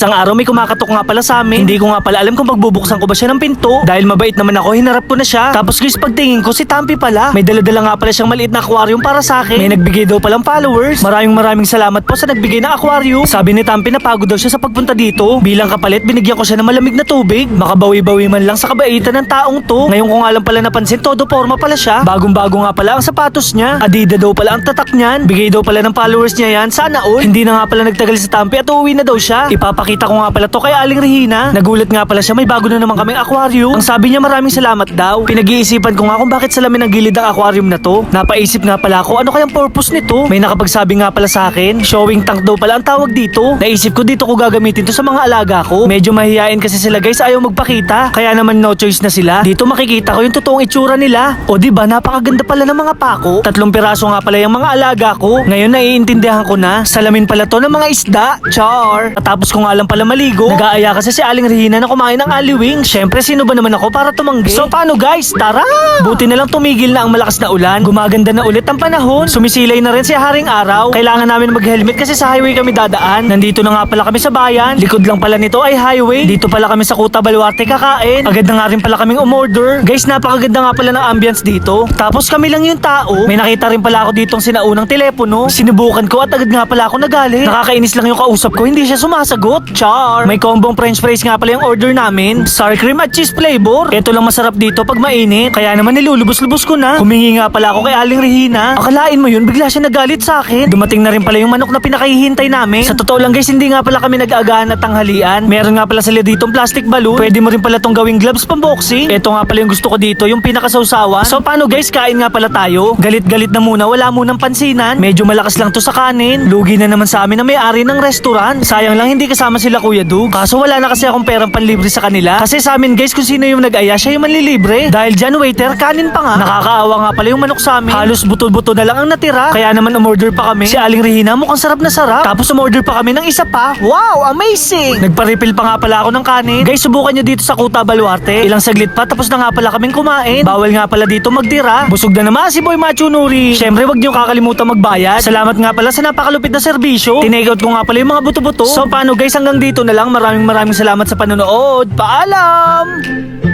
Isang araw may kumakatok nga pala sa amin. Hindi ko nga pala alam kung pagbubuksan ko ba siya ng pinto. Dahil mabait naman ako, hinarap ko na siya. Tapos guys, pagtingin ko si Tampi pala. May daladala nga pala siyang maliit na aquarium para sa akin. May nagbigay daw palang followers. Maraming maraming salamat po sa nagbigay ng aquarium. Sabi ni Tampi napagod daw siya sa pagpunta dito. Bilang kapalit, binigyan ko siya ng malamig na tubig. Makabawi-bawi man lang sa kabaitan ng taong to. Ngayon ko nga lang pala napansin, todo forma pala siya. Bagong-bago nga pala ang sapatos niya. Adida daw pala ang tatak niyan. Bigay daw pala ng followers niya yan. Sana all. Hindi na nga pala nagtagal sa Tampi at uuwi na daw siya. Ipapakita ko nga pala to kay Aling Regina. Nagulat nga pala siya, may bago na naman kaming aquarium. Ang sabi niya maraming salamat daw. Pinag-iisipan ko nga kung bakit salamin ang gilid ang aquarium na to. Napaisip nga pala ako ano kayang purpose nito. May nakapagsabi nga pala sa akin, showing tank daw pala ang tawag dito. Naisip ko dito ko gagamitin to sa mga alaga ko. Medyo mahihain kasi sila guys, ayaw magpakita. Kaya naman no choice na sila. Dito makikita ko yung totoong itsura nila. O di ba napakaganda pala ng mga pako. Tatlong piraso nga pala yung mga alaga ko. Ngayon naiintindihan ko na. Salamin pala to ng mga isda. Char. Tapos ko nga lang pala maligo. Nag-aaya kasi si Aling Regina na kumain ng aliwing. Syempre sino ba naman ako para tumanggi? So paano guys? Tara! Buti na lang tumigil na ang malakas na ulan. Gumaganda na ulit ang panahon. Sumisilay na rin si Haring Araw. Kailangan namin mag-helmet kasi sa highway kami dadaan. Nandito na nga pala kami sa bayan. Likod lang pala nito ay highway. Dito pala kami sa Kuta Baluarte kakain. Agad na nga rin pala kaming umorder. Guys, napakaganda nga pala ng ambience dito. Tapos kami lang yung tao. May nakita rin pala ako ditong sinaunang telepono. Sinubukan ko at agad nga pala ako nagalit. Nakakainis lang yung kausap ko, hindi siya sumasagot. Char! May combong french fries nga pala yung order namin. Sour cream at cheese flavor. Ito lang masarap dito pag mainit. Kaya naman nilulubos-lubos ko na. Humingi nga pala ako kay Aling Regina. Akalain mo yun, bigla siya nagalit sa akin. Dumating na rin pala yung manok na pinakahihintay namin. Sa totoo lang guys, hindi nga pala kami nag-agahan at tanghalian. Meron nga pala sila ditong plastic balloon. Pwede mo rin pala tong gawing gloves pang boxing. Ito nga pala yung gusto ko dito, yung pinakasawsawan. So paano guys, kain nga pala tayo. Galit-galit na muna, wala munang pansinan. Medyo malakas lang to sa kanin. Lugi na naman sa amin na may-ari ng restaurant. Sayang lang hindi kasama sila Kuya Dug. Kaso wala na kasi akong perang panlibre sa kanila. Kasi sa amin guys, kung sino yung nag-aya, siya yung manlilibre. Dahil dyan waiter, kanin pa nga. Nakakaawa nga pala yung manok sa amin. Halos buto-buto na lang ang natira. Kaya naman umorder pa kami. Si Aling Regina mukhang sarap na sarap. Tapos umorder pa kami ng isa pa. Wow, amazing! Nagpa-refill pa nga pala ako ng kanin. Guys, subukan nyo dito sa Kuta Baluarte. Ilang saglit pa, tapos na nga pala kaming kumain. Bawal nga pala dito magtira. Busog na naman si Boy Macho Nuri. Siyempre, wag nyo kakalimutan magbayad. Salamat nga pala sa napakalupit na serbisyo. Tinake out ko nga pala yung mga buto-buto. So paano guys, hanggang dito na lang. Maraming maraming salamat sa panonood. Paalam!